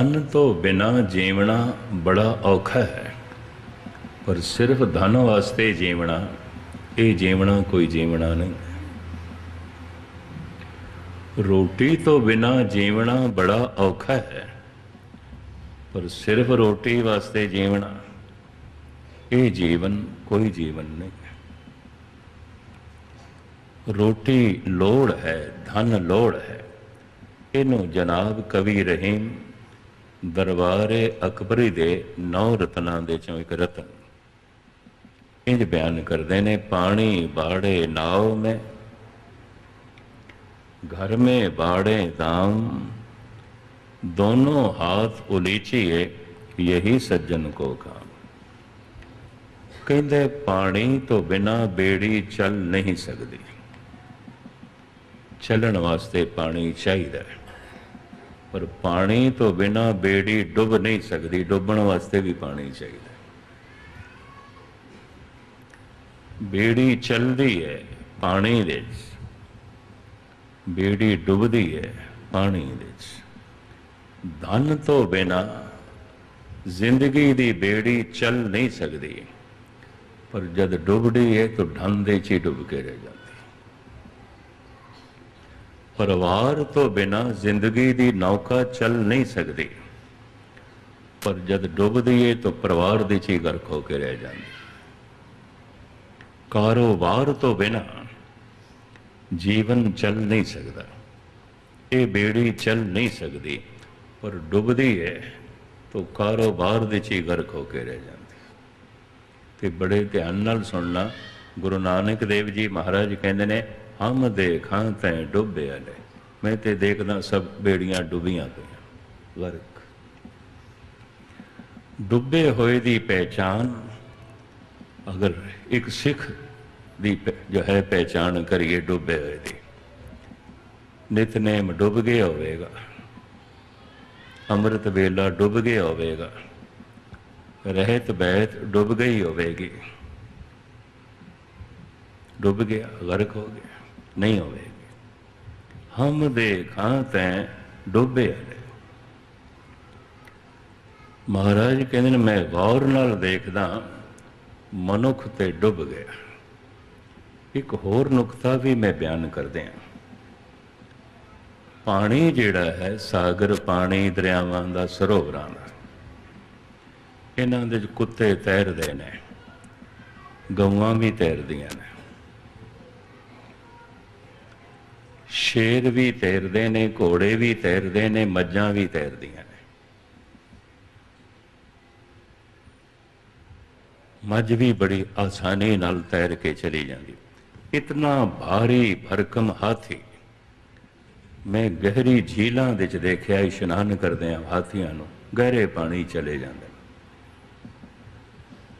ਧਨ ਤੋਂ ਬਿਨਾ ਜੀਵਣਾ ਬੜਾ ਔਖਾ ਹੈ। ਪਰ ਸਿਰਫ ਧਨ ਵਾਸਤੇ ਜੀਵਣਾ, ਇਹ ਜੀਵਣਾ ਕੋਈ ਜੀਵਣਾ ਨਹੀਂ। ਰੋਟੀ ਤੋਂ ਬਿਨਾ ਜੀਵਣਾ ਬੜਾ ਔਖਾ ਹੈ। ਪਰ ਸਿਰਫ ਰੋਟੀ ਵਾਸਤੇ ਜੀਵਣਾ, ਇਹ ਜੀਵਨ ਕੋਈ ਜੀਵਨ ਨਹੀਂ। ਰੋਟੀ ਲੋੜ ਹੈ, ਧਨ ਲੋੜ ਹੈ। ਇਹਨੂੰ ਜਨਾਬ ਕਵੀ ਰਹੀਮ ਦਰਬਾਰੇ ਅਕਬਰੀ ਦੇ ਨੌ ਰਤਨਾਂ ਦੇ ਚੋਂ ਇੱਕ ਰਤਨ ਇੰਜ ਬਿਆਨ ਕਰਦੇ ਨੇ ਪਾਣੀ ਬਾੜੇ ਨਾਵ ਮੈਂ घर में बाड़े दाम दोनों हाथ उलीचिए यही सज्जन को काम ਕਹਿੰਦੇ ਪਾਣੀ ਤੋਂ ਬਿਨਾ ਬੇੜੀ ਚੱਲ ਨਹੀਂ ਸਕਦੀ ਚੱਲਣ ਵਾਸਤੇ ਪਾਣੀ ਚਾਹੀਦਾ ਹੈ ਪਰ ਪਾਣੀ ਤੋਂ ਬਿਨਾ ਬੇੜੀ ਡੁੱਬ ਨਹੀਂ ਸਕਦੀ, ਡੁੱਬਣ ਵਾਸਤੇ ਵੀ ਪਾਣੀ ਚਾਹੀਦਾ। ਬੇੜੀ ਚੱਲਦੀ ਹੈ ਪਾਣੀ ਦੇ ਵਿੱਚ। ਬੇੜੀ ਡੁੱਬਦੀ ਹੈ ਪਾਣੀ ਵਿੱਚ। ਧਨ ਤੋਂ ਬਿਨਾ ਜ਼ਿੰਦਗੀ ਦੀ ਬੇੜੀ ਚੱਲ ਨਹੀਂ ਸਕਦੀ। ਪਰ ਜਦ ਡੁੱਬਦੀ ਹੈ ਤਾਂ ਧਨ ਦੇ ਚ ਹੀ ਡੁੱਬ ਕੇ ਰਹਿ ਜਾਂਦੀ। ਪਰਿਵਾਰ ਤੋਂ ਬਿਨਾ ਜ਼ਿੰਦਗੀ ਦੀ ਨੌਕਾ ਚੱਲ ਨਹੀਂ ਸਕਦੀ। ਪਰ ਜਦ ਡੁੱਬਦੀ ਹੈ ਤਾਂ ਪਰਿਵਾਰ ਦੇ ਚ ਹੀ ਗਰਕ ਹੋ ਕੇ ਰਹਿ ਜਾਂਦੀ। ਕਾਰੋਬਾਰ ਤੋਂ ਬਿਨਾ ਜੀਵਨ ਚੱਲ ਨਹੀਂ ਸਕਦਾ। ਇਹ ਬੇੜੀ ਚੱਲ ਨਹੀਂ ਸਕਦੀ। ਪਰ ਡੁੱਬਦੀ ਹੈ ਤਾਂ ਕਾਰੋਬਾਰ ਦੇ ਚ ਹੀ ਗਰਕ ਹੋ ਕੇ ਰਹਿ ਜਾਂਦੀ। ਤੇ ਬੜੇ ਧਿਆਨ ਨਾਲ ਸੁਣਨਾ, ਗੁਰੂ ਨਾਨਕ ਦੇਵ ਜੀ ਮਹਾਰਾਜ ਕਹਿੰਦੇ ਨੇ ਹਮ ਦੇਖਾਂ ਤੈਂ ਡੁੱਬਿਆ ਨੇ ਮੈਂ ਤੇ ਦੇਖਦਾ ਸਭ ਬੇੜੀਆਂ ਡੁੱਬੀਆਂ ਪਈਆਂ। ਗਰਕ ਡੁੱਬੇ ਹੋਏ ਦੀ ਪਹਿਚਾਨ ਅਗਰ ਇੱਕ ਸਿੱਖ ਦੀ ਜੋ ਹੈ ਪਹਿਚਾਨ ਕਰੀਏ ਡੁੱਬੇ ਹੋਏ ਦੀ। ਨਿਤਨੇਮ ਡੁੱਬ ਗਿਆ ਹੋਵੇਗਾ। ਅੰਮ੍ਰਿਤ ਵੇਲਾ ਡੁੱਬ ਗਿਆ ਹੋਵੇਗਾ। ਰਹਿਤ ਬੈਤ ਡੁੱਬ ਗਈ ਹੋਵੇਗੀ। ਡੁੱਬ ਗਿਆ ਗਰਕ ਹੋ ਗਿਆ। ਨਹੀਂ ਹੋਵੇਗੀ। ਹਮ ਦੇਖਾਂ ਤੈਂ ਡੁੱਬੇ ਨੇ ਮਹਾਰਾਜ ਕਹਿੰਦੇ ਨੇ, ਮੈਂ ਗੌਰ ਨਾਲ ਦੇਖਦਾ, ਮਨੁੱਖ ਤੇ ਡੁੱਬ ਗਿਆ। ਇੱਕ ਹੋਰ ਨੁਕਤਾ ਵੀ ਮੈਂ ਬਿਆਨ ਕਰਦੇ ਹਾਂ। ਪਾਣੀ ਜਿਹੜਾ ਹੈ, ਸਾਗਰ ਪਾਣੀ ਦਰਿਆਵਾਂ ਦਾ ਸਰੋਵਰਾਂ ਦਾ। ਇਹਨਾਂ ਦੇ ਕੁੱਤੇ ਤੈਰਦੇ ਨੇ, ਗਊਆਂ ਵੀ ਤੈਰਦੀਆਂ ਨੇ। ਸ਼ੇਰ ਵੀ ਤੈਰਦੇ ਨੇ, ਘੋੜੇ ਵੀ ਤੈਰਦੇ ਨੇ, ਮੱਝਾਂ ਵੀ ਤੈਰਦੀਆਂ ਨੇ। ਮੱਝ ਵੀ ਬੜੀ ਆਸਾਨੀ ਨਾਲ ਤੈਰ ਕੇ ਚਲੀ ਜਾਂਦੀ। ਇਤਨਾ ਭਾਰੀ ਭਰਕਮ ਹਾਥੀ। ਮੈਂ ਗਹਿਰੀ ਝੀਲਾਂ ਵਿੱਚ ਦੇਖਿਆ, ਇਸ਼ਨਾਨ ਕਰਦੇ ਆ ਹਾਥੀਆਂ ਨੂੰ ਗਹਿਰੇ ਪਾਣੀ ਚਲੇ ਜਾਂਦੇ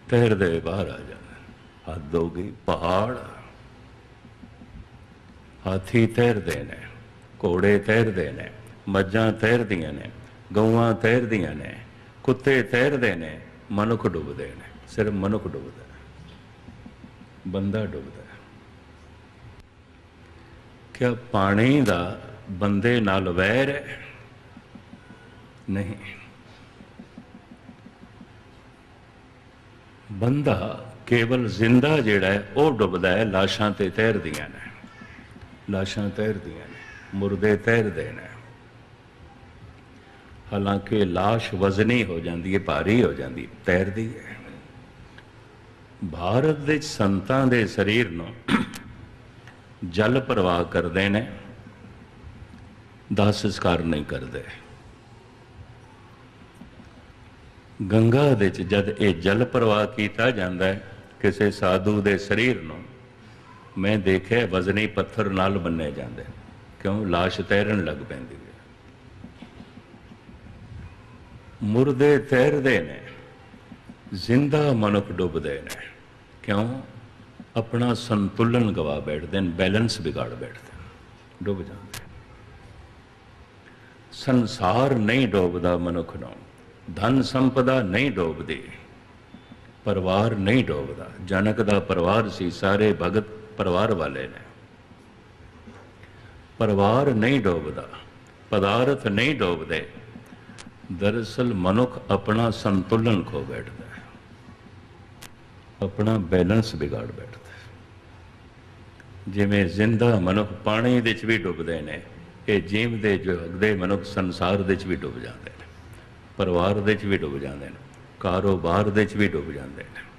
ਤੈਰਦੇ ਬਾਹਰ ਆ ਜਾਂਦੇ ਹੱਦ ਹੋ ਗਈ, ਪਹਾੜ ਹਾਥੀ ਤੈਰਦੇ ਨੇ, ਘੋੜੇ ਤੈਰਦੇ ਨੇ, ਮੱਝਾਂ ਤੈਰਦੀਆਂ ਨੇ, ਗਊਆਂ ਤੈਰਦੀਆਂ ਨੇ, ਕੁੱਤੇ ਤੈਰਦੇ ਨੇ, ਮਨੁੱਖ ਡੁੱਬਦੇ ਨੇ, ਸਿਰਫ ਮਨੁੱਖ ਡੁੱਬਦਾ ਬੰਦਾ ਡੁੱਬਦਾ ਕਿ ਪਾਣੀ ਦਾ ਬੰਦੇ ਨਾਲ ਵੈਰ ਹੈ? ਨਹੀਂ। ਬੰਦਾ ਕੇਵਲ ਜ਼ਿੰਦਾ ਜਿਹੜਾ ਹੈ, ਉਹ ਡੁੱਬਦਾ ਹੈ, ਲਾਸ਼ਾਂ ਤੇ ਤੈਰਦੀਆਂ ਨੇ। ਲਾਸ਼ਾਂ ਤੈਰਦੀਆਂ ਨੇ, ਮੁਰਦੇ ਤੈਰਦੇ ਨੇ। ਹਾਲਾਂਕਿ ਲਾਸ਼ ਵਜ਼ਨੀ ਹੋ ਜਾਂਦੀ ਹੈ, ਭਾਰੀ ਹੋ ਜਾਂਦੀ ਤੈਰਦੀ ਹੈ। ਭਾਰਤ ਦੇ ਸੰਤਾਂ ਦੇ ਸਰੀਰ ਨੂੰ ਜਲ ਪ੍ਰਵਾਹ ਕਰਦੇ ਨੇ ਦਾਹ ਸੰਸਕਾਰ ਨਹੀਂ ਕਰਦੇ। ਗੰਗਾ ਦੇ ਚ ਜਦ ਇਹ ਜਲ ਪ੍ਰਵਾਹ ਕੀਤਾ ਜਾਂਦਾ ਹੈ, ਕਿਸੇ ਸਾਧੂ ਦੇ ਸਰੀਰ ਨੂੰ ਮੈਂ ਦੇਖਿਆ ਵਜ਼ਨੀ ਪੱਥਰ ਨਾਲ ਬੰਨੇ ਜਾਂਦੇ ਕਿਉਂ? লাশ ਤੈਰਨ ਲੱਗ ਪੈਂਦੀ ਹੈ। ਮੁਰਦੇ ਤੈਰਦੇ ਨੇ, ਜ਼ਿੰਦਾ ਮਨੁੱਖ ਡੁੱਬਦੇ ਨੇ। ਕਿਉਂ? ਆਪਣਾ ਸੰਤੁਲਨ ਗਵਾ ਬੈਠਦੇ ਨੇ, ਬੈਲੈਂਸ ਵਿਗਾੜ ਬੈਠਦੇ ਡੁੱਬ ਜਾਂਦੇ ਸੰਸਾਰ ਨਹੀਂ ਡੋਬਦਾ ਮਨੁੱਖ ਨੂੰ। ਧਨ ਸੰਪਦਾ ਨਹੀਂ ਡੋਬਦੀ। ਪਰਿਵਾਰ ਨਹੀਂ ਡੋਬਦਾ। ਜਨਕ ਦਾ ਪਰਿਵਾਰ ਸੀ, ਸਾਰੇ ਭਗਤ ਪਰਿਵਾਰ ਵਾਲੇ ਨੇ। ਪਰਿਵਾਰ ਨਹੀਂ ਡੋਬਦਾ, ਪਦਾਰਥ ਨਹੀਂ ਡੋਬਦੇ, ਦਰਅਸਲ ਮਨੁੱਖ ਆਪਣਾ ਸੰਤੁਲਨ ਖੋ ਬੈਠਦਾ ਹੈ। ਆਪਣਾ ਬੈਲੈਂਸ ਵਿਗਾੜ ਬੈਠਦਾ ਹੈ। ਜਿਵੇਂ ਜ਼ਿੰਦਾ ਮਨੁੱਖ ਪਾਣੀ ਵਿੱਚ ਵੀ ਡੁੱਬਦੇ ਨੇ, ਇਹ ਜੀਵ ਜੀਵਦੇ ਜਗਦੇ ਮਨੁੱਖ ਸੰਸਾਰ ਵਿੱਚ ਵੀ ਡੁੱਬ ਜਾਂਦੇ ਨੇ, ਪਰਿਵਾਰ ਵਿੱਚ ਵੀ ਡੁੱਬ ਜਾਂਦੇ ਨੇ, ਕਾਰੋਬਾਰ ਵਿੱਚ ਵੀ ਡੁੱਬ ਜਾਂਦੇ ਨੇ।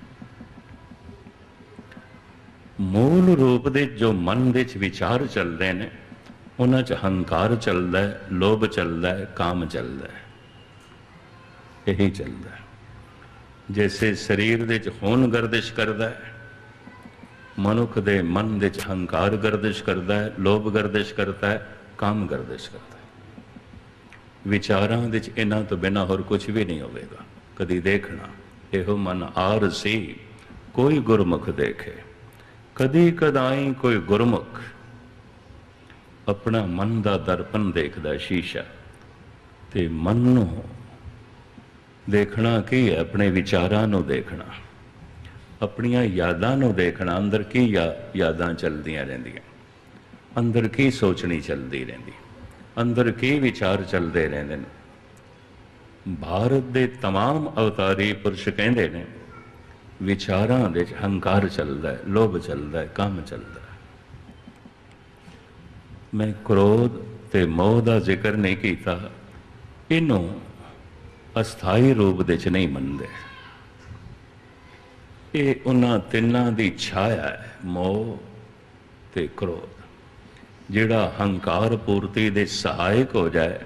ਮੂਲ ਰੂਪ ਦੇ ਜੋ ਮਨ ਵਿੱਚ ਵਿਚਾਰ ਚੱਲਦੇ ਨੇ, ਉਹਨਾਂ 'ਚ ਹੰਕਾਰ ਚੱਲਦਾ ਹੈ ਲੋਭ ਚੱਲਦਾ ਹੈ ਕਾਮ ਚੱਲਦਾ ਹੈ। ਇਹੀ ਚੱਲਦਾ ਹੈ। ਜੈਸੇ ਸਰੀਰ ਦੇ 'ਚ ਖੂਨ ਗਰਦਿਸ਼ ਕਰਦਾ ਹੈ, ਮਨੁੱਖ ਦੇ ਮਨ ਦੇ 'ਚ ਹੰਕਾਰ ਗਰਦਿਸ਼ ਕਰਦਾ ਹੈ, ਲੋਭ ਗਰਦਿਸ਼ ਕਰਦਾ ਹੈ, ਕਾਮ ਗਰਦਿਸ਼ ਕਰਦਾ ਹੈ। ਵਿਚਾਰਾਂ ਦੇ 'ਚ ਇਹਨਾਂ ਤੋਂ ਬਿਨਾ ਹੋਰ ਕੁਝ ਵੀ ਨਹੀਂ ਹੋਵੇਗਾ। ਕਦੀ ਦੇਖਣਾ, ਇਹੋ ਮਨ ਆਰ ਸੀ ਕੋਈ ਗੁਰਮੁਖ ਦੇਖੇ। ਕਦੀ ਕਦਾਈ ਕੋਈ ਗੁਰਮੁਖ ਆਪਣਾ ਮਨ ਦਾ ਦਰਪਣ ਦੇਖਦਾ ਸ਼ੀਸ਼ਾ ਤੇ ਮਨ ਨੂੰ ਦੇਖਣਾ ਕੀ ਹੈ ਆਪਣੇ ਵਿਚਾਰਾਂ ਨੂੰ ਦੇਖਣਾ ਆਪਣੀਆਂ ਯਾਦਾਂ ਨੂੰ ਦੇਖਣਾ ਅੰਦਰ ਕੀ ਯਾ- ਯਾਦਾਂ ਚੱਲਦੀਆਂ ਰਹਿੰਦੀਆਂ ਅੰਦਰ ਕੀ ਸੋਚਣੀ ਚੱਲਦੀ ਰਹਿੰਦੀ ਅੰਦਰ ਕੀ ਵਿਚਾਰ ਚੱਲਦੇ ਰਹਿੰਦੇ ਨੇ ਭਾਰਤ ਦੇ तमाम ਅਵਤਾਰੀ ਪੁਰਸ਼ ਕਹਿੰਦੇ ਨੇ ਵਿਚਾਰਾਂ ਦੇ ਵਿੱਚ ਹੰਕਾਰ ਚੱਲਦਾ ਹੈ, ਲੋਭ ਚੱਲਦਾ ਹੈ, ਕੰਮ ਚੱਲਦਾ ਹੈ। ਮੈਂ ਕ੍ਰੋਧ ਤੇ ਮੋਹ ਦਾ ਜ਼ਿਕਰ ਨਹੀਂ ਕੀਤਾ। ਇਹਨੂੰ ਅਸਥਾਈ ਰੂਪ ਦੇ ਚ ਨਹੀਂ ਮੰਨਦੇ। ਇਹ ਉਹਨਾਂ ਤਿੰਨਾਂ ਦੀ ਛਾਇਆ ਹੈ, ਮੋਹ ਤੇ ਕ੍ਰੋਧ। ਜਿਹੜਾ ਹੰਕਾਰ ਪੂਰਤੀ ਦੇ ਸਹਾਇਕ ਹੋ ਜਾਏ,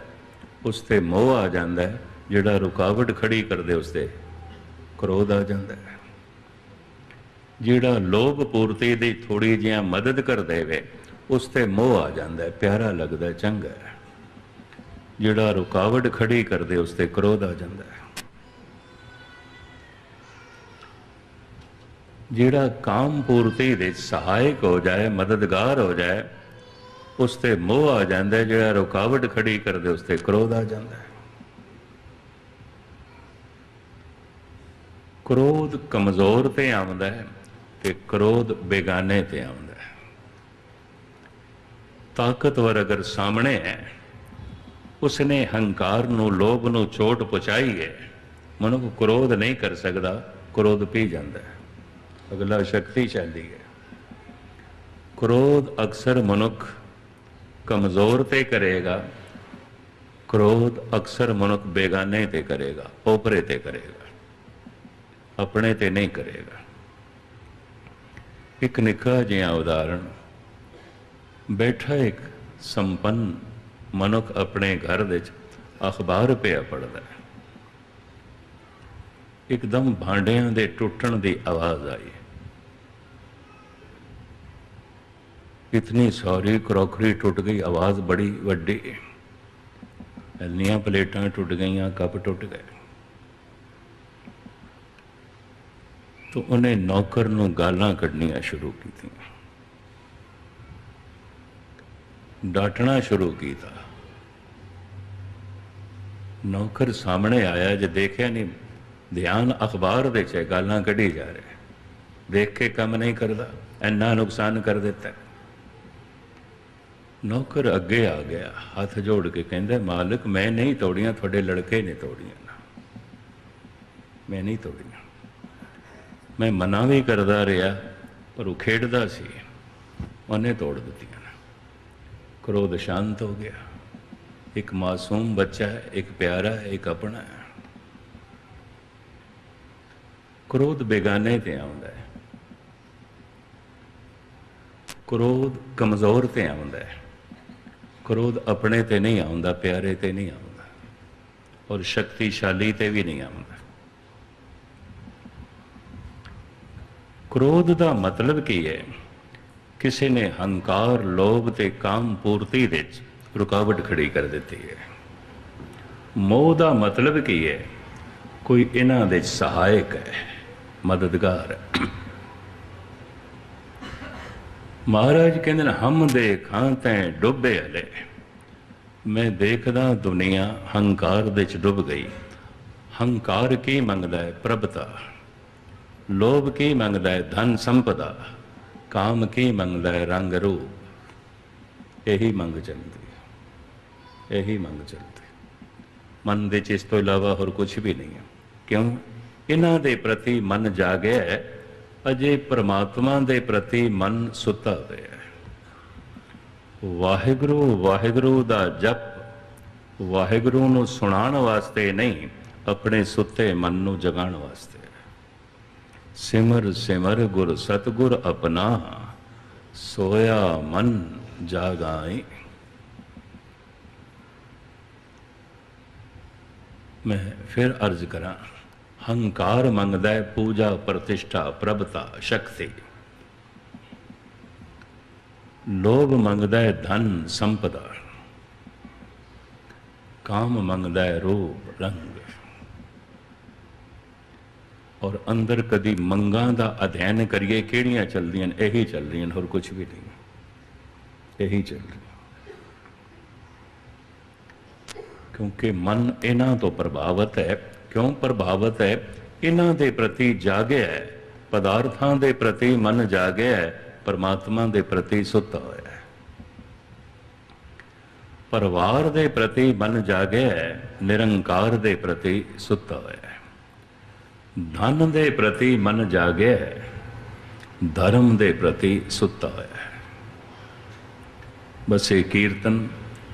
ਉਸ ਤੇ ਮੋਹ ਆ ਜਾਂਦਾ ਹੈ, ਜਿਹੜਾ ਰੁਕਾਵਟ ਖੜੀ ਕਰਦੇ ਉਸ ਤੇ ਕ੍ਰੋਧ ਆ ਜਾਂਦਾ ਹੈ। ਜਿਹੜਾ ਲੋਭ ਪੂਰਤੀ ਦੀ ਥੋੜੀ ਜਿਹਾ ਮਦਦ ਕਰ ਦੇਵੇ ਉਸ ਤੇ ਮੋਹ ਆ ਜਾਂਦਾ ਪਿਆਰਾ ਲੱਗਦਾ ਚੰਗਾ ਜਿਹੜਾ ਰੁਕਾਵਟ ਖੜੀ ਕਰਦੇ, ਉਸ ਤੇ ਕ੍ਰੋਧ ਆ ਜਾਂਦਾ ਹੈ। ਜਿਹੜਾ ਕਾਮ ਪੂਰਤੀ ਦੇ ਸਹਾਇਕ ਹੋ ਜਾਏ, ਮਦਦਗਾਰ ਹੋ ਜਾਏ, ਉਸ ਤੇ ਮੋਹ ਆ ਜਾਂਦਾ ਜਿਹੜਾ ਰੁਕਾਵਟ ਖੜੀ ਕਰਦੇ, ਉਸ ਤੇ ਕ੍ਰੋਧ ਆ ਜਾਂਦਾ ਹੈ। ਕ੍ਰੋਧ ਕਮਜ਼ੋਰ ਤੇ ਆਉਂਦਾ ਹੈ। ਤੇ ਕ੍ਰੋਧ ਬੇਗਾਨੇ ਤੇ ਆਉਂਦਾ ਹੈ। ਤਾਕਤਵਰ ਅਗਰ ਸਾਹਮਣੇ ਹੈ, ਉਸਨੇ ਹੰਕਾਰ ਨੂੰ, ਲੋਭ ਨੂੰ ਚੋਟ ਪਹੁੰਚਾਈ ਹੈ, ਮਨੁੱਖ ਕ੍ਰੋਧ ਨਹੀਂ ਕਰ ਸਕਦਾ, ਕ੍ਰੋਧ ਪੀ ਜਾਂਦਾ ਹੈ। ਅਗਲਾ ਸ਼ਕਤੀਸ਼ਾਲੀ ਹੈ। ਕ੍ਰੋਧ ਅਕਸਰ ਮਨੁੱਖ ਕਮਜ਼ੋਰ ਤੇ ਕਰੇਗਾ, ਕ੍ਰੋਧ ਅਕਸਰ ਮਨੁੱਖ ਬੇਗਾਨੇ ਤੇ ਕਰੇਗਾ ਓਪਰੇ ਤੇ ਕਰੇਗਾ, ਆਪਣੇ ਤੇ ਨਹੀਂ ਕਰੇਗਾ। ਇੱਕ ਨਿੱਕਾ ਜਿਹਾ ਉਦਾਹਰਣ। ਬੈਠਾ ਇੱਕ ਸੰਪੰਨ ਮਨੁੱਖ ਆਪਣੇ ਘਰ ਵਿੱਚ ਅਖਬਾਰ ਪਿਆ ਪੜਦਾ ਹੈ। ਇੱਕਦਮ ਭਾਂਡਿਆਂ ਦੇ ਟੁੱਟਣ ਦੀ ਆਵਾਜ਼ ਆਈ। ਇਤਨੀ ਸਾਰੀ ਕਰੋਕਰੀ ਟੁੱਟ ਗਈ, ਆਵਾਜ਼ ਬੜੀ ਵੱਡੀ। ਇੰਨੀਆਂ ਪਲੇਟਾਂ ਟੁੱਟ ਗਈਆਂ, ਕੱਪ ਟੁੱਟ ਗਏ। ਤੋ ਉਹਨੇ ਨੌਕਰ ਨੂੰ ਗਾਲਾਂ ਕੱਢਣੀਆਂ ਸ਼ੁਰੂ ਕੀਤੀਆਂ ਡਾਂਟਣਾ ਸ਼ੁਰੂ ਕੀਤਾ ਨੌਕਰ ਸਾਹਮਣੇ ਆਇਆ ਜੇ ਦੇਖਿਆ ਨਹੀਂ ਧਿਆਨ ਅਖਬਾਰ ਦੇ ਚ ਗਾਲਾਂ ਕੱਢੀ ਜਾ ਰਿਹਾ ਦੇਖ ਕੇ ਕੰਮ ਨਹੀਂ ਕਰਦਾ ਇੰਨਾ ਨੁਕਸਾਨ ਕਰ ਦਿੱਤਾ ਨੌਕਰ ਅੱਗੇ ਆ ਗਿਆ ਹੱਥ ਜੋੜ ਕੇ ਕਹਿੰਦਾ ਮਾਲਕ ਮੈਂ ਨਹੀਂ ਤੋੜੀਆਂ ਤੁਹਾਡੇ ਲੜਕੇ ਨੇ ਤੋੜੀਆਂ ਮੈਂ ਨਹੀਂ ਤੋੜੀਆਂ ਮੈਂ ਮਨਾ ਵੀ ਕਰਦਾ ਰਿਹਾ, ਪਰ ਉਹ ਖੇਡਦਾ ਸੀ। ਉਹਨੇ ਤੋੜ ਦਿੱਤੀਆਂ। ਕ੍ਰੋਧ ਸ਼ਾਂਤ ਹੋ ਗਿਆ। ਇੱਕ ਮਾਸੂਮ ਬੱਚਾ ਹੈ, ਇੱਕ ਪਿਆਰਾ ਹੈ, ਇੱਕ ਆਪਣਾ ਹੈ। ਕ੍ਰੋਧ ਬੇਗਾਨੇ ਤੇ ਆਉਂਦਾ ਹੈ। ਕ੍ਰੋਧ ਕਮਜ਼ੋਰ ਤੇ ਆਉਂਦਾ ਹੈ। ਕ੍ਰੋਧ ਆਪਣੇ ਤੇ ਨਹੀਂ ਆਉਂਦਾ, ਪਿਆਰੇ ਤੇ ਨਹੀਂ ਆਉਂਦਾ। ਔਰ ਸ਼ਕਤੀਸ਼ਾਲੀ ਤੇ ਵੀ ਨਹੀਂ ਆਉਂਦਾ। ਕ੍ਰੋਧ ਦਾ ਮਤਲਬ ਕੀ ਹੈ? ਕਿਸੇ ਨੇ ਹੰਕਾਰ, ਲੋਭ ਤੇ ਕਾਮ ਪੂਰਤੀ ਵਿੱਚ ਰੁਕਾਵਟ ਖੜੀ ਕਰ ਦਿੱਤੀ ਹੈ। ਮੋਹ ਦਾ ਮਤਲਬ ਕੀ ਹੈ? ਕੋਈ ਇਹਨਾਂ ਦੇ ਸਹਾਇਕ ਹੈ, ਮਦਦਗਾਰ ਹੈ। ਮਹਾਰਾਜ ਕਹਿੰਦੇ ਨੇ, ਹਮ ਦੇਖਾਂ ਤੈ ਡੁੱਬੇ ਹਲੇ। ਮੈਂ ਦੇਖਦਾ ਦੁਨੀਆ ਹੰਕਾਰ ਦੇ ਚ ਡੁੱਬ ਗਈ। ਹੰਕਾਰ ਕੀ ਮੰਗਦਾ ਹੈ? ਪ੍ਰਭਤਾ। ਲੋਭ ਕੀ ਮੰਗਦਾ ਹੈ? ਧਨ ਸੰਪਦਾ। ਕਾਮ ਕੀ ਮੰਗਦਾ ਹੈ? ਰੰਗ ਰੂਪ। ਇਹੀ ਮੰਗ ਚੱਲਦੀ ਇਹੀ ਮੰਗ ਚੱਲਦੀ ਮਨ ਦੇ ਚ ਇਸ ਤੋਂ ਇਲਾਵਾ ਹੋਰ ਕੁਝ ਵੀ ਨਹੀਂ ਹੈ। ਕਿਉਂ? ਇਹਨਾਂ ਦੇ ਪ੍ਰਤੀ ਮਨ ਜਾਗਿਆ ਹੈ। ਅਜੇ ਪ੍ਰਮਾਤਮਾ ਦੇ ਪ੍ਰਤੀ ਮਨ ਸੁੱਤਾ ਹੋਇਆ ਹੈ। ਵਾਹਿਗੁਰੂ ਵਾਹਿਗੁਰੂ ਦਾ ਜਪ ਵਾਹਿਗੁਰੂ ਨੂੰ ਸੁਣਾਉਣ ਵਾਸਤੇ ਨਹੀਂ, ਆਪਣੇ ਸੁੱਤੇ ਮਨ ਨੂੰ ਜਗਾਉਣ ਵਾਸਤੇ। ਸਿਮਰ ਸਿਮਰ ਗੁਰ ਸਤਗੁਰ ਆਪਣਾ ਸੋਇਆ ਮਨ ਜਾਗਾਈ ਮੈਂ ਫਿਰ ਅਰਜ਼ ਕਰਾਂ ਹੰਕਾਰ ਮੰਗਦਾ ਹੈ ਪੂਜਾ ਪ੍ਰਤਿਸ਼ਠਾ ਪ੍ਰਭਤਾ ਸ਼ਕਤੀ ਲੋਭ ਮੰਗਦਾ ਹੈ ਧਨ ਸੰਪਦਾ ਕਾਮ ਮੰਗਦਾ ਹੈ ਰੂਪ ਰੰਗ ਔਰ ਅੰਦਰ ਕਦੀ ਮੰਗਾਂ ਦਾ ਅਧਿਐਨ ਕਰੀਏ, ਕਿਹੜੀਆਂ ਚੱਲਦੀਆਂ ਨੇ? ਇਹੀ ਚੱਲ ਰਹੀਆਂ ਹੋਰ ਕੁਝ ਵੀ ਨਹੀਂ। ਇਹੀ ਚੱਲ ਰਿਹਾ ਕਿਉਂਕਿ ਮਨ ਇਹਨਾਂ ਤੋਂ ਪ੍ਰਭਾਵਿਤ ਹੈ। ਕਿਉਂ ਪ੍ਰਭਾਵਿਤ ਹੈ? ਇਹਨਾਂ ਦੇ ਪ੍ਰਤੀ ਜਾਗਿਆ ਹੈ। ਪਦਾਰਥਾਂ ਦੇ ਪ੍ਰਤੀ ਮਨ ਜਾਗਿਆ ਹੈ। ਪਰਮਾਤਮਾ ਦੇ ਪ੍ਰਤੀ ਸੁੱਤਾ ਹੋਇਆ ਹੈ। ਪਰਿਵਾਰ ਦੇ ਪ੍ਰਤੀ ਮਨ ਜਾਗਿਆ ਹੈ। ਨਿਰੰਕਾਰ ਦੇ ਪ੍ਰਤੀ ਸੁੱਤਾ ਹੋਇਆ ਹੈ। ਧਨ ਦੇ ਪ੍ਰਤੀ ਮਨ ਜਾਗਿਆ ਧਰਮ ਦੇ ਪ੍ਰਤੀ ਸੁੱਤਾ ਹੋਇਆ ਹੈ। ਬਸ ਇਹ ਕੀਰਤਨ,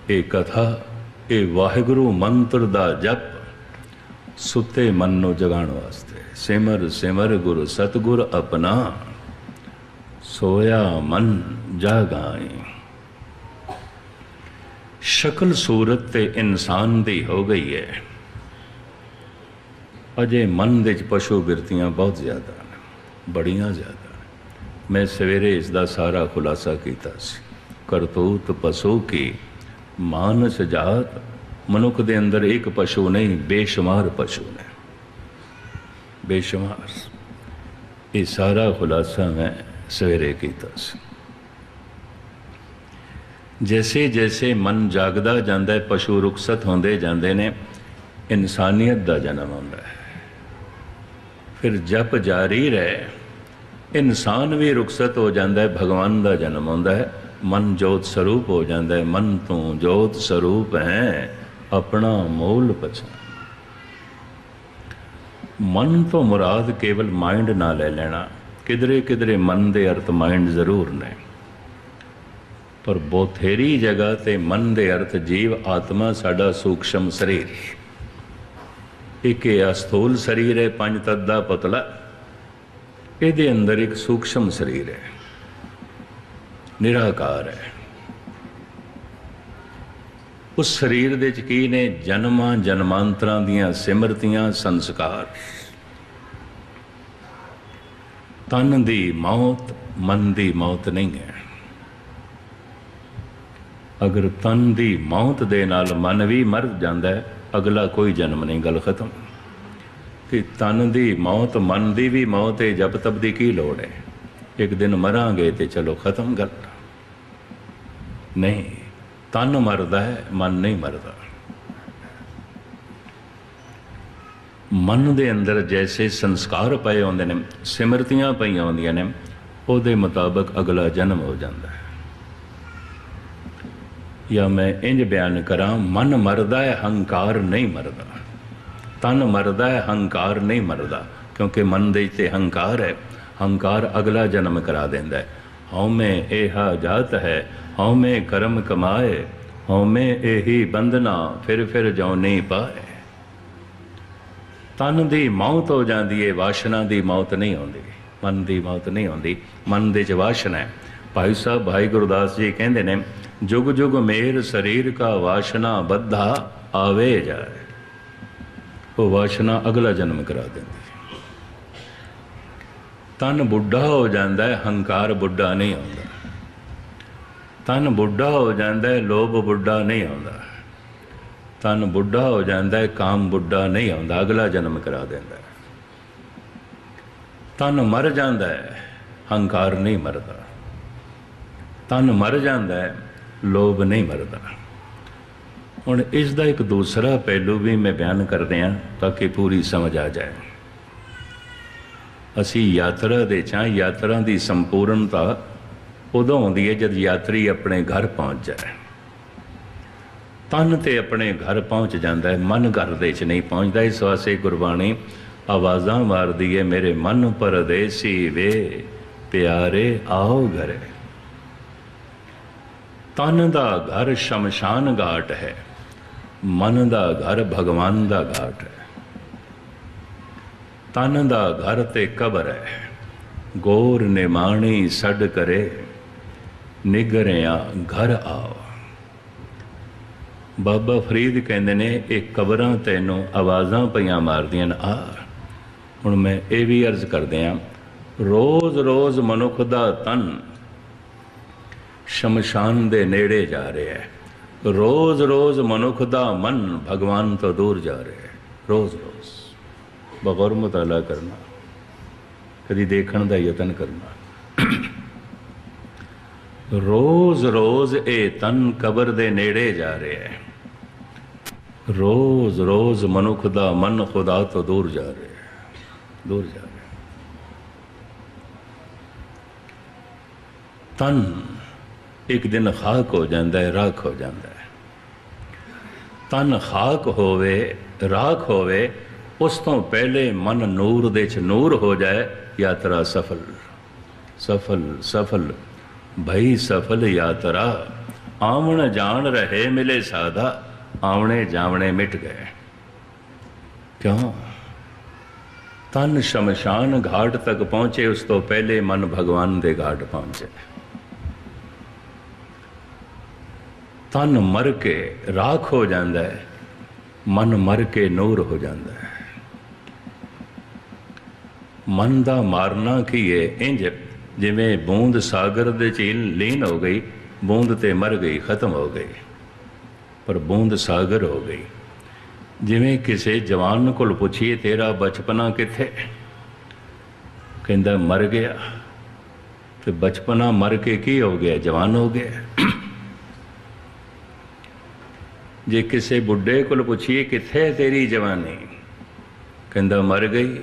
ਇਹ ਕਥਾ, ਇਹ ਵਾਹਿਗੁਰੂ ਮੰਤਰ ਦਾ ਜਪ, ਸੁੱਤੇ ਮਨ ਨੂੰ ਜਗਾਉਣ ਵਾਸਤੇ। ਸਿਮਰ ਸਿਮਰ ਗੁਰ ਸਤਗੁਰ ਆਪਣਾ, ਸੋਇਆ ਮਨ ਜਾਗਾਈ ਸ਼ਕਲ ਸੂਰਤ ਤੇ ਇਨਸਾਨ ਦੀ ਹੋ ਗਈ ਹੈ। ਅਜੇ ਮਨ ਦੇ ਚ ਪਸ਼ੂ ਬਿਰਤੀਆਂ ਬਹੁਤ ਜ਼ਿਆਦਾ ਨੇ, ਬੜੀਆਂ ਜ਼ਿਆਦਾ ਨੇ। ਮੈਂ ਸਵੇਰੇ ਇਸ ਦਾ ਸਾਰਾ ਖੁਲਾਸਾ ਕੀਤਾ ਸੀ। ਕਰਤੂਤ ਪਸ਼ੂ ਕੀ ਮਾਨਸ ਜਾਤ, ਮਨੁੱਖ ਦੇ ਅੰਦਰ ਇੱਕ ਪਸ਼ੂ ਨਹੀਂ, ਬੇਸ਼ੁਮਾਰ ਪਸ਼ੂ ਨੇ। ਬੇਸ਼ੁਮਾਰ ਇਹ ਸਾਰਾ ਖੁਲਾਸਾ ਮੈਂ ਸਵੇਰੇ ਕੀਤਾ ਸੀ। ਜੈਸੇ ਜੈਸੇ ਮਨ ਜਾਗਦਾ ਜਾਂਦਾ ਹੈ, ਪਸ਼ੂ ਰੁਖਸਤ ਹੁੰਦੇ ਜਾਂਦੇ ਨੇ, ਇਨਸਾਨੀਅਤ ਦਾ ਜਨਮ ਹੁੰਦਾ ਹੈ। ਫਿਰ ਜਪ ਜਾਰੀ ਰਹੇ। ਇਨਸਾਨ ਵੀ ਰੁਖਸਤ ਹੋ ਜਾਂਦਾ ਹੈ, ਭਗਵਾਨ ਦਾ ਜਨਮ ਆਉਂਦਾ ਹੈ। ਮਨ ਜੋਤ ਸਰੂਪ ਹੋ ਜਾਂਦਾ ਹੈ, ਮਨ ਤੋਂ ਜੋਤ ਸਰੂਪ ਹੈ, ਆਪਣਾ ਮੂਲ ਪਛਾਣ। ਮਨ ਤੋਂ ਮੁਰਾਦ ਕੇਵਲ ਮਾਈਂਡ ਨਾ ਲੈ ਲੈਣਾ, ਕਿਧਰੇ ਕਿਧਰੇ ਮਨ ਦੇ ਅਰਥ ਮਾਈਂਡ ਜ਼ਰੂਰ ਨੇ। ਪਰ ਬੋਥੇਰੀ ਜਗ੍ਹਾ ਤੇ ਮਨ ਦੇ ਅਰਥ ਜੀਵ ਆਤਮਾ ਸਾਡਾ ਸੂਖਸ਼ਮ ਸਰੀਰ। ਇੱਕ ਇਹ ਅਸਥੂਲ ਸਰੀਰ ਹੈ, ਪੰਜ ਤੱਤ ਦਾ ਪਤਲਾ। ਇਹਦੇ ਅੰਦਰ ਇੱਕ ਸੂਖਸ਼ਮ ਸਰੀਰ ਹੈ। ਨਿਰਾਕਾਰ ਹੈ। ਉਸ ਸਰੀਰ ਦੇ ਚ ਕੀ ਨੇ? ਜਨਮਾਂ ਜਨਮਾਂਤਰਾਂ ਦੀਆਂ ਸਿਮਰਤੀਆਂ, ਸੰਸਕਾਰ। ਤਨ ਦੀ ਮੌਤ, ਮਨ ਦੀ ਮੌਤ ਨਹੀਂ ਹੈ। ਅਗਰ ਤਨ ਦੀ ਮੌਤ ਦੇ ਨਾਲ ਮਨ ਵੀ ਮਰ ਜਾਂਦਾ ਹੈ ਅਗਲਾ ਕੋਈ ਜਨਮ ਨਹੀਂ, ਗੱਲ ਖਤਮ। ਕਿ ਤਨ ਦੀ ਮੌਤ, ਮਨ ਦੀ ਵੀ ਮੌਤ ਹੈ ਜਬ ਤਬ ਦੀ ਕੀ ਲੋੜ ਹੈ? ਇੱਕ ਦਿਨ ਮਰਾਂਗੇ ਤੇ ਚਲੋ ਖਤਮ ਗੱਲ। ਨਹੀਂ, ਤਨ ਮਰਦਾ ਹੈ, ਮਨ ਨਹੀਂ ਮਰਦਾ। ਮਨ ਦੇ ਅੰਦਰ ਜੈਸੇ ਸੰਸਕਾਰ ਪਏ ਹੁੰਦੇ ਨੇ, ਸਿਮਰਤੀਆਂ ਪਈਆਂ ਹੁੰਦੀਆਂ ਨੇ, ਉਹਦੇ ਮੁਤਾਬਕ ਅਗਲਾ ਜਨਮ ਹੋ ਜਾਂਦਾ ਹੈ। ਜਾਂ ਮੈਂ ਇੰਜ ਬਿਆਨ ਕਰਾਂ, ਮਨ ਮਰਦਾ ਹੈ, ਹੰਕਾਰ ਨਹੀਂ ਮਰਦਾ। ਤਨ ਮਰਦਾ ਹੈ, ਹੰਕਾਰ ਨਹੀਂ ਮਰਦਾ, ਕਿਉਂਕਿ ਮਨ ਦੇ ਤੇ ਹੰਕਾਰ ਹੈ। ਹੰਕਾਰ ਅਗਲਾ ਜਨਮ ਕਰਾ ਦਿੰਦਾ ਹੈ। ਹਉਮੈ ਇਹਾ ਜਾਤ ਹੈ, ਹਉਮੈ ਕਰਮ ਕਮਾਏ, ਹਉਮੈ ਇਹੀ ਬੰਧਨਾ, ਫਿਰ ਫਿਰ ਜੋ ਨਹੀਂ ਪਾਏ। ਤਨ ਦੀ ਮੌਤ ਹੋ ਜਾਂਦੀ ਹੈ ਵਾਸ਼ਨਾ ਦੀ ਮੌਤ ਨਹੀਂ ਆਉਂਦੀ। ਮਨ ਦੀ ਮੌਤ ਨਹੀਂ ਆਉਂਦੀ, ਮਨ ਦੇ ਚ ਵਾਸ਼ਨਾ ਹੈ। ਭਾਈ ਸਾਹਿਬ, ਭਾਈ ਗੁਰਦਾਸ ਜੀ ਕਹਿੰਦੇ ਨੇ ਜੁਗ ਜੁਗ ਮੇਰ ਸਰੀਰ ਕਾ ਵਾਸ਼ਨਾ ਬੱਧਾ ਆਵੇ ਜਾਏ। ਉਹ ਵਾਸ਼ਨਾ ਅਗਲਾ ਜਨਮ ਕਰਾ ਦਿੰਦੀ ਹੈ। ਤਨ ਬੁੱਢਾ ਹੋ ਜਾਂਦਾ ਹੈ, ਹੰਕਾਰ ਬੁੱਢਾ ਨਹੀਂ ਆਉਂਦਾ। ਤਨ ਬੁੱਢਾ ਹੋ ਜਾਂਦਾ ਹੈ, ਲੋਭ ਬੁੱਢਾ ਨਹੀਂ ਆਉਂਦਾ। ਤਨ ਬੁੱਢਾ ਹੋ ਜਾਂਦਾ ਹੈ, ਕਾਮ ਬੁੱਢਾ ਨਹੀਂ ਆਉਂਦਾ, ਅਗਲਾ ਜਨਮ ਕਰਾ ਦਿੰਦਾ ਹੈ। ਤਨ ਮਰ ਜਾਂਦਾ ਹੈ, ਹੰਕਾਰ ਨਹੀਂ ਮਰਦਾ। ਤਨ ਮਰ ਜਾਂਦਾ ਹੈ ਲੋਭ ਨਹੀਂ ਮਰਦਾ। ਹੁਣ ਇਸ ਦਾ ਇੱਕ ਦੂਸਰਾ ਪਹਿਲੂ ਵੀ ਮੈਂ ਬਿਆਨ ਕਰ ਰਿਹਾ ਤਾਂ ਕਿ ਪੂਰੀ ਸਮਝ ਆ ਜਾਏ। ਅਸੀਂ ਯਾਤਰਾ ਦੇ ਚਾਂ ਯਾਤਰਾ ਦੀ ਸੰਪੂਰਨਤਾ ਉਦੋਂ ਆਉਂਦੀ ਹੈ ਜਦ ਯਾਤਰੀ ਆਪਣੇ ਘਰ ਪਹੁੰਚ ਜਾਏ। ਤਨ ਤੇ ਆਪਣੇ ਘਰ ਪਹੁੰਚ ਜਾਂਦਾ ਹੈ, ਮਨ ਘਰ ਦੇ ਚ ਨਹੀਂ ਪਹੁੰਚਦਾ। ਇਸ ਵਾਸਤੇ ਗੁਰਬਾਣੀ ਆਵਾਜ਼ਾਂ ਮਾਰਦੀ ਹੈ, ਮੇਰੇ ਮਨ ਪਰਦੇਸੀ ਵੇ, ਪਿਆਰੇ ਆਓ ਘਰੇ। ਤਨ ਦਾ ਘਰ ਸ਼ਮਸ਼ਾਨ ਘਾਟ ਹੈ ਮਨ ਦਾ ਘਰ ਭਗਵਾਨ ਦਾ ਘਾਟ ਹੈ। ਤਨ ਦਾ ਘਰ ਤੇ ਕਬਰ ਹੈ, ਗੋਰ ਨਿਮਾਣੀ ਛੱਡ ਕਰੇ, ਨਿਗਰਿਆ ਘਰ ਆਓ। ਬਾਬਾ ਫਰੀਦ ਕਹਿੰਦੇ ਨੇ, ਇਹ ਕਬਰਾਂ ਤੈਨੂੰ ਆਵਾਜ਼ਾਂ ਪਈਆਂ ਮਾਰਦੀਆਂ ਨੇ। ਆ, ਹੁਣ ਮੈਂ ਇਹ ਵੀ ਅਰਜ਼ ਕਰਦੇ ਆ ਰੋਜ਼ ਰੋਜ਼ ਮਨੁੱਖ ਦਾ ਤਨ ਸ਼ਮਸ਼ਾਨ ਦੇ ਨੇੜੇ ਜਾ ਰਿਹਾ ਹੈ। ਰੋਜ਼ ਰੋਜ਼ ਮਨੁੱਖ ਦਾ ਮਨ ਭਗਵਾਨ ਤੋਂ ਦੂਰ ਜਾ ਰਿਹਾ ਹੈ। ਰੋਜ਼ ਰੋਜ਼। ਬਗੌਰ ਮੁਤਾਲਾ ਕਰਨਾ। ਕਦੀ ਦੇਖਣ ਦਾ ਯਤਨ ਕਰਨਾ। ਰੋਜ਼ ਰੋਜ਼ ਇਹ ਤਨ ਕਬਰ ਦੇ ਨੇੜੇ ਜਾ ਰਿਹਾ ਹੈ। ਰੋਜ਼ ਰੋਜ਼ ਮਨੁੱਖ ਦਾ ਮਨ ਖੁਦਾ ਤੋਂ ਦੂਰ ਜਾ ਰਿਹਾ ਹੈ। ਦੂਰ ਜਾ ਰਿਹਾ ਹੈ। ਤਨ ਇੱਕ ਦਿਨ ਖਾਕ ਹੋ ਜਾਂਦਾ ਹੈ, ਰਾਖ ਹੋ ਜਾਂਦਾ ਹੈ। ਤਨ ਖਾਕ ਹੋਵੇ, ਰਾਖ ਹੋਵੇ, ਉਸ ਤੋਂ ਪਹਿਲੇ ਮਨ ਨੂਰ ਦੇ ਚ ਨੂਰ ਹੋ ਜਾਏ, ਯਾਤਰਾ ਸਫਲ। ਸਫਲ ਸਫਲ। ਭਈ ਸਫਲ ਯਾਤਰਾ, ਆਵਣ ਜਾਣ ਰਹੇ ਮਿਲੇ ਸਾਦਾ, ਆਵਣੇ ਜਾਵਣੇ ਮਿਟ ਗਏ। ਕਿਉਂ? ਤਨ ਸ਼ਮਸ਼ਾਨ ਘਾਟ ਤੱਕ ਪਹੁੰਚੇ, ਉਸ ਤੋਂ ਪਹਿਲੇ ਮਨ ਭਗਵਾਨ ਦੇ ਘਾਟ ਪਹੁੰਚੇ। ਤਨ ਮਰ ਕੇ ਰਾਖ ਹੋ ਜਾਂਦਾ ਹੈ, ਮਨ ਮਰ ਕੇ ਨੂਰ ਹੋ ਜਾਂਦਾ ਹੈ। ਮਨ ਦਾ ਮਾਰਨਾ ਕੀ ਹੈ? ਇੰਜ ਜਿਵੇਂ ਬੂੰਦ ਸਾਗਰ ਦੇ ਝੀਲ ਲੀਨ ਹੋ ਗਈ, ਬੂੰਦ ਤੇ ਮਰ ਗਈ, ਖਤਮ ਹੋ ਗਈ, ਪਰ ਬੂੰਦ ਸਾਗਰ ਹੋ ਗਈ। ਜਿਵੇਂ ਕਿਸੇ ਜਵਾਨ ਕੋਲ ਪੁੱਛੀਏ, ਤੇਰਾ ਬਚਪਨਾ ਕਿੱਥੇ? ਕਹਿੰਦਾ, ਮਰ ਗਿਆ। ਤੇ ਬਚਪਨਾ ਮਰ ਕੇ ਕੀ ਹੋ ਗਿਆ? ਜਵਾਨ ਹੋ ਗਿਆ। ਜੇ ਕਿਸੇ ਬੁੱਢੇ ਕੋਲ ਪੁੱਛੀਏ, ਕਿੱਥੇ ਤੇਰੀ ਜਵਾਨੀ? ਕਹਿੰਦਾ, ਮਰ ਗਈ।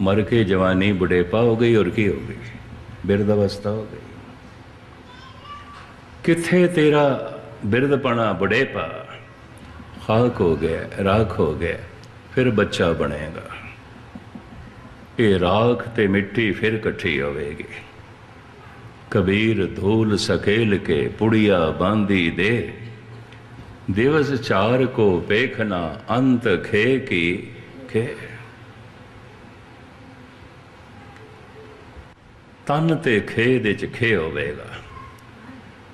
ਮਰ ਕੇ ਜਵਾਨੀ ਬੁਢੇਪਾ ਹੋ ਗਈ ਔਰ ਕੀ ਹੋ ਗਈ? ਬਿਰਧ ਅਵਸਥਾ ਹੋ ਗਈ। ਕਿੱਥੇ ਤੇਰਾ ਬਿਰਧਪਣਾ ਬੁਢੇਪਾ? ਖਾਕ ਹੋ ਗਿਆ, ਰਾਖ ਹੋ ਗਿਆ, ਫਿਰ ਬੱਚਾ ਬਣੇਗਾ। ਇਹ ਰਾਖ ਤੇ ਮਿੱਟੀ ਫਿਰ ਇਕੱਠੀ ਹੋਵੇਗੀ। ਕਬੀਰ ਧੂਲ ਸਕੇਲ ਕੇ ਪੁੜੀਆ ਬਾਂਦੀ ਦੇ। ਦਿਵਸ ਚਾਰ ਕੋ ਵੇਖਣਾ ਅੰਤ ਖੇ ਕੀ ਖੇ। ਤਨ ਤੇ ਖੇ ਦੇ ਚ ਖੇ ਹੋਵੇਗਾ,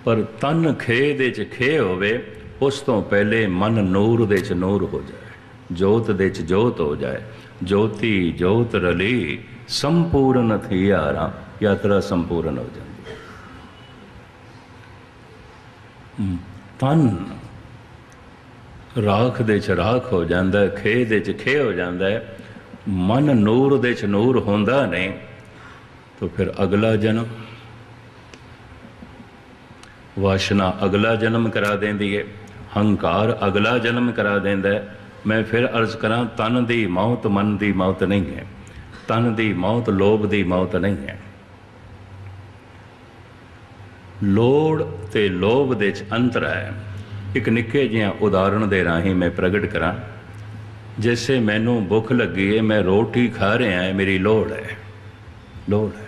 ਪਰ ਤਨ ਖੇ ਦੇ ਚ ਖੇ ਹੋਵੇ, ਉਸ ਤੋਂ ਪਹਿਲੇ ਮਨ ਨੂਰ ਦੇ ਚ ਨੂਰ ਹੋ ਜਾਏ, ਜੋਤ ਦੇ ਚ ਜੋਤ ਹੋ ਜਾਏ, ਜੋਤੀ ਜੋਤ ਰਲੀ, ਸੰਪੂਰਨ ਥਿਆਰਾ ਯਾਤਰਾ ਸੰਪੂਰਨ ਹੋ ਜਾਂਦੀ ਤਨ ਰਾਖ ਦੇ ਚ ਰਾਖ ਹੋ ਜਾਂਦਾ ਹੈ ਖੇ ਦੇ ਚ ਖੇ ਹੋ ਜਾਂਦਾ ਹੈ, ਮਨ ਨੂਰ ਦੇ ਚ ਨੂਰ ਹੁੰਦਾ ਨਹੀਂ। ਤਾਂ ਫਿਰ ਅਗਲਾ ਜਨਮ, ਵਾਸ਼ਨਾ ਅਗਲਾ ਜਨਮ ਕਰਾ ਦਿੰਦੀ ਹੈ ਹੰਕਾਰ ਅਗਲਾ ਜਨਮ ਕਰਾ ਦਿੰਦਾ ਹੈ। ਮੈਂ ਫਿਰ ਅਰਜ਼ ਕਰਾਂ, ਤਨ ਦੀ ਮੌਤ ਮਨ ਦੀ ਮੌਤ ਨਹੀਂ ਹੈ, ਤਨ ਦੀ ਮੌਤ ਲੋਭ ਦੀ ਮੌਤ ਨਹੀਂ ਹੈ। ਲੋੜ ਤੇ ਲੋਭ ਦੇ ਚ ਅੰਤਰ ਹੈ। ਇੱਕ ਨਿੱਕੇ ਜਿਹਾ ਉਦਾਹਰਣ ਦੇ ਰਾਹੀਂ ਮੈਂ ਪ੍ਰਗਟ ਕਰਾਂ। ਜੈਸੇ ਮੈਨੂੰ ਭੁੱਖ ਲੱਗੀ ਹੈ ਮੈਂ ਰੋਟੀ ਖਾ ਰਿਹਾ ਹਾਂ ਮੇਰੀ ਲੋੜ ਹੈ ਲੋੜ ਹੈ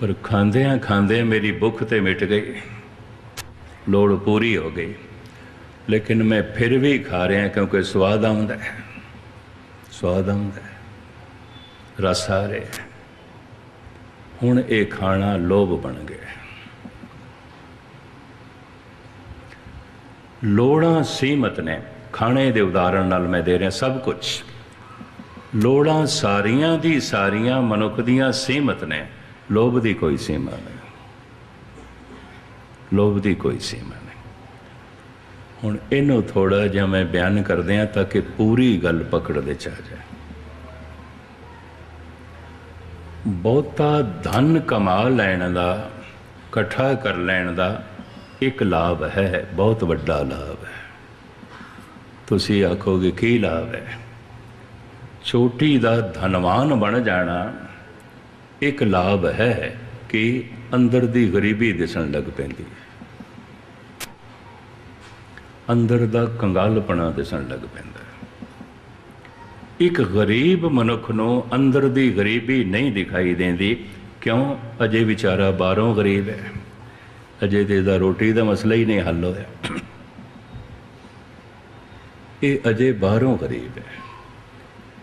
ਪਰ ਖਾਂਦਿਆਂ ਖਾਂਦੇ ਮੇਰੀ ਭੁੱਖ ਤੇ ਮਿਟ ਗਈ। ਲੋੜ ਪੂਰੀ ਹੋ ਗਈ। ਲੇਕਿਨ ਮੈਂ ਫਿਰ ਵੀ ਖਾ ਰਿਹਾ ਕਿਉਂਕਿ ਸਵਾਦ ਆਉਂਦਾ ਹੈ ਸਵਾਦ ਆਉਂਦਾ ਹੈ ਰਸ ਆ ਰਿਹਾ ਹੁਣ ਇਹ ਖਾਣਾ ਲੋਭ ਬਣ ਗਿਆ ਲੋੜਾਂ ਸੀਮਤ ਨੇ। ਖਾਣੇ ਦੇ ਉਦਾਹਰਣ ਨਾਲ ਮੈਂ ਦੇ ਰਿਹਾ ਸਭ ਕੁਝ। ਲੋੜਾਂ ਸਾਰੀਆਂ ਦੀ ਸਾਰੀਆਂ ਮਨੁੱਖ ਦੀਆਂ ਸੀਮਤ ਨੇ। ਲੋਭ ਦੀ ਕੋਈ ਸੀਮਾ ਨਹੀਂ। ਲੋਭ ਦੀ ਕੋਈ ਸੀਮਾ ਨਹੀਂ। ਹੁਣ ਇਹਨੂੰ ਥੋੜਾ ਜਿਹਾ ਮੈਂ ਬਿਆਨ ਕਰਦੇ ਹਾਂ ਤਾਂ ਕਿ ਪੂਰੀ ਗੱਲ ਪਕੜ ਦੇ ਚ ਆ ਜਾਏ। ਬਹੁਤਾ ਧਨ ਕਮਾ ਲੈਣ ਦਾ, ਇਕੱਠਾ ਕਰ ਲੈਣ ਦਾ ਇੱਕ ਲਾਭ ਹੈ, ਬਹੁਤ ਵੱਡਾ ਲਾਭ ਹੈ। ਤੁਸੀਂ ਆਖੋਗੇ, ਕੀ ਲਾਭ ਹੈ? ਛੋਟੀ ਦਾ ਧਨਵਾਨ ਬਣ ਜਾਣਾ ਇੱਕ ਲਾਭ ਹੈ ਕਿ ਅੰਦਰ ਦੀ ਗਰੀਬੀ ਦਿਸਣ ਲੱਗ ਪੈਂਦੀ ਹੈ। ਅੰਦਰ ਦਾ ਕੰਗਾਲਪਣਾ ਦਿਸਣ ਲੱਗ ਪੈਂਦਾ ਇੱਕ ਗਰੀਬ ਮਨੁੱਖ ਨੂੰ ਅੰਦਰ ਦੀ ਗਰੀਬੀ ਨਹੀਂ ਦਿਖਾਈ ਦਿੰਦੀ, ਕਿਉਂ? ਅਜੇ ਵਿਚਾਰਾ ਬਾਹਰੋਂ ਗਰੀਬ ਹੈ। ਅਜੇ ਤੇ ਦਾ ਰੋਟੀ ਦਾ ਮਸਲਾ ਹੀ ਨਹੀਂ ਹੱਲ ਹੋਇਆ। ਇਹ ਅਜੇ ਬਾਹਰੋਂ ਗਰੀਬ ਹੈ।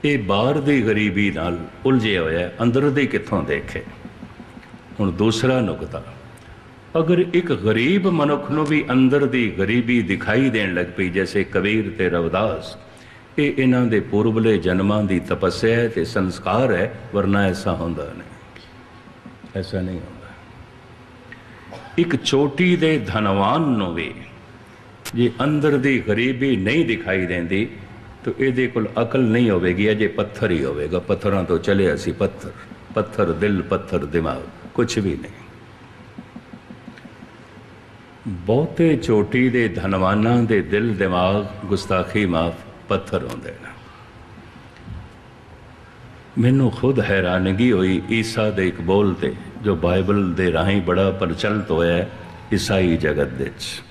ਇਹ ਬਾਹਰ ਦੀ ਗਰੀਬੀ ਨਾਲ ਉਲਝਿਆ ਹੋਇਆ ਅੰਦਰ ਦੀ ਕਿੱਥੋਂ ਦੇਖੇ? ਹੁਣ ਦੂਸਰਾ ਨੁਕਤਾ, ਅਗਰ ਇੱਕ ਗਰੀਬ ਮਨੁੱਖ ਨੂੰ ਵੀ ਅੰਦਰ ਦੀ ਗਰੀਬੀ ਦਿਖਾਈ ਦੇਣ ਲੱਗ ਪਈ, ਜੈਸੇ ਕਬੀਰ ਤੇ ਰਵਦਾਸ, ਇਹ ਇਹਨਾਂ ਦੇ ਪੁਰਬਲੇ ਜਨਮਾਂ ਦੀ ਤਪੱਸਿਆ ਹੈ ਤੇ ਸੰਸਕਾਰ ਹੈ, ਵਰਨਾ ਐਸਾ ਹੁੰਦਾ ਨਹੀਂ। ਐਸਾ ਨਹੀਂ ਇੱਕ ਚੋਟੀ ਦੇ ਧਨਵਾਨ ਨੂੰ ਵੀ। ਜੇ ਅੰਦਰ ਦੀ ਗਰੀਬੀ ਨਹੀਂ ਦਿਖਾਈ ਦਿੰਦੀ, ਤਾਂ ਇਹਦੇ ਕੋਲ ਅਕਲ ਨਹੀਂ ਹੋਵੇਗੀ, ਅਜੇ ਪੱਥਰ ਹੀ ਹੋਵੇਗਾ। ਪੱਥਰਾਂ ਤੋਂ ਚਲੇ ਅਸੀਂ ਪੱਥਰ। ਪੱਥਰ ਦਿਲ, ਪੱਥਰ ਦਿਮਾਗ ਕੁਝ ਵੀ ਨਹੀਂ। ਬਹੁਤੇ ਚੋਟੀ ਦੇ ਧਨਵਾਨਾਂ ਦੇ ਦਿਲ ਦਿਮਾਗ, ਗੁਸਤਾਖੀ ਮਾਫ, ਪੱਥਰ ਹੁੰਦੇ ਨੇ। ਮੈਨੂੰ ਖੁਦ ਹੈਰਾਨਗੀ ਹੋਈ ਈਸਾ ਦੇ ਇੱਕ ਬੋਲ ਤੇ। ਜੋ ਬਾਈਬਲ ਦੇ ਰਾਹੀਂ ਬੜਾ ਪ੍ਰਚਲਿਤ ਹੋਇਆ ਹੈ ਈਸਾਈ ਜਗਤ ਦੇ ਵਿੱਚ।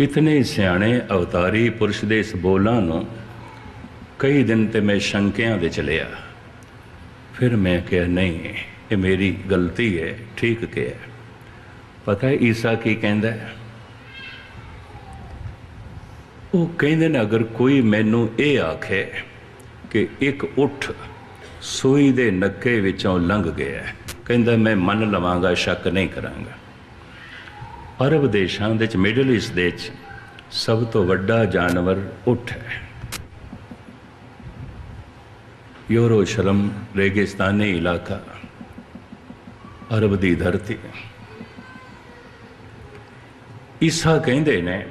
ਇਤਨੇ ਸਿਆਣੇ ਅਵਤਾਰੀ ਪੁਰਸ਼ ਦੇ ਇਸ ਬੋਲਾਂ ਨੂੰ ਕਈ ਦਿਨ ਤੇ ਮੈਂ ਸ਼ੰਕਿਆਂ ਦੇ ਚਲਿਆ ਫਿਰ ਮੈਂ ਕਿਹਾ, ਨਹੀਂ, ਇਹ ਮੇਰੀ ਗਲਤੀ ਹੈ, ਠੀਕ ਕਿਹਾ ਪਤਾ ਹੈ ਈਸਾ ਕੀ ਕਹਿੰਦਾ ਹੈ? ਉਹ ਕਹਿੰਦੇ ਨੇ, ਅਗਰ ਕੋਈ ਮੈਨੂੰ ਇਹ ਆਖੇ ਕਿ ਇੱਕ ਉੱਠ ਸੂਈ ਦੇ ਨੱਕੇ ਵਿੱਚੋਂ ਲੰਘ ਗਿਆ ਕਹਿੰਦਾ, ਮੈਂ ਮੰਨ ਲਵਾਂਗਾ, ਸ਼ੱਕ ਨਹੀਂ ਕਰਾਂਗਾ। ਅਰਬ ਦੇਸ਼ਾਂ ਦੇ ਵਿੱਚ ਮਿਡਲ ਈਸਟ ਦੇ ਵਿੱਚ ਸਭ ਤੋਂ ਵੱਡਾ ਜਾਨਵਰ ਉੱਠ ਹੈ। ਯੂਰੋਸ਼ਲਮ, ਰੇਗਿਸਤਾਨੀ ਇਲਾਕਾ, ਅਰਬ ਦੀ ਧਰਤੀ ਈਸਾ ਕਹਿੰਦੇ ਨੇ,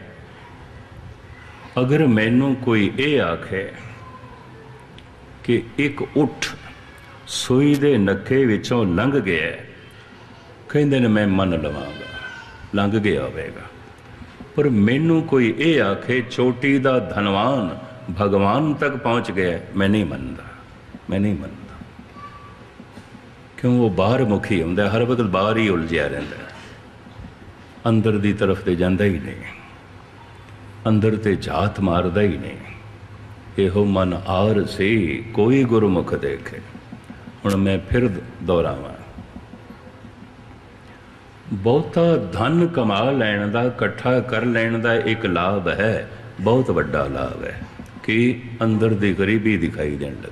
ਅਗਰ ਮੈਨੂੰ ਕੋਈ ਇਹ ਆਖੇ ਕਿ ਇੱਕ ਉੱਠ ਸੂਈ ਦੇ ਨੱਕੇ ਵਿੱਚੋਂ ਲੰਘ ਗਿਆ ਕਹਿੰਦੇ ਨੇ, ਮੈਂ ਮੰਨ ਲਵਾਂਗਾ, ਲੰਘ ਗਿਆ ਹੋਵੇਗਾ। ਪਰ ਮੈਨੂੰ ਕੋਈ ਇਹ ਆਖੇ, ਚੋਟੀ ਦਾ ਧਨਵਾਨ ਭਗਵਾਨ ਤੱਕ ਪਹੁੰਚ ਗਿਆ, ਮੈਂ ਨਹੀਂ ਮੰਨਦਾ, ਮੈਂ ਨਹੀਂ ਮੰਨਦਾ। ਕਿਉਂ? ਉਹ ਬਾਹਰ ਮੁਖੀ ਹੁੰਦਾ, ਹਰ ਵਕਤ ਬਾਹਰ ਹੀ ਉਲਝਿਆ ਰਹਿੰਦਾ। ਅੰਦਰ ਦੀ ਤਰਫ ਤੇ ਜਾਂਦਾ ਹੀ ਨਹੀਂ। ਅੰਦਰ ਤੇ ਝਾਤ ਮਾਰਦਾ ਹੀ ਨਹੀਂ। ਇਹੋ ਮਨ ਆਰ ਸੀ, ਕੋਈ ਗੁਰਮੁਖ ਦੇਖੇ। ਹੁਣ ਮੈਂ ਫਿਰ ਦੁਹਰਾਵਾਂ। ਬਹੁਤਾ ਧਨ ਕਮਾ ਲੈਣ ਦਾ, ਇਕੱਠਾ ਕਰ ਲੈਣ ਦਾ ਇੱਕ ਲਾਭ ਹੈ, ਬਹੁਤ ਵੱਡਾ ਲਾਭ ਹੈ। ਕਿ ਅੰਦਰ ਦੀ ਗਰੀਬੀ ਦਿਖਾਈ ਦੇਣ ਲੱਗ?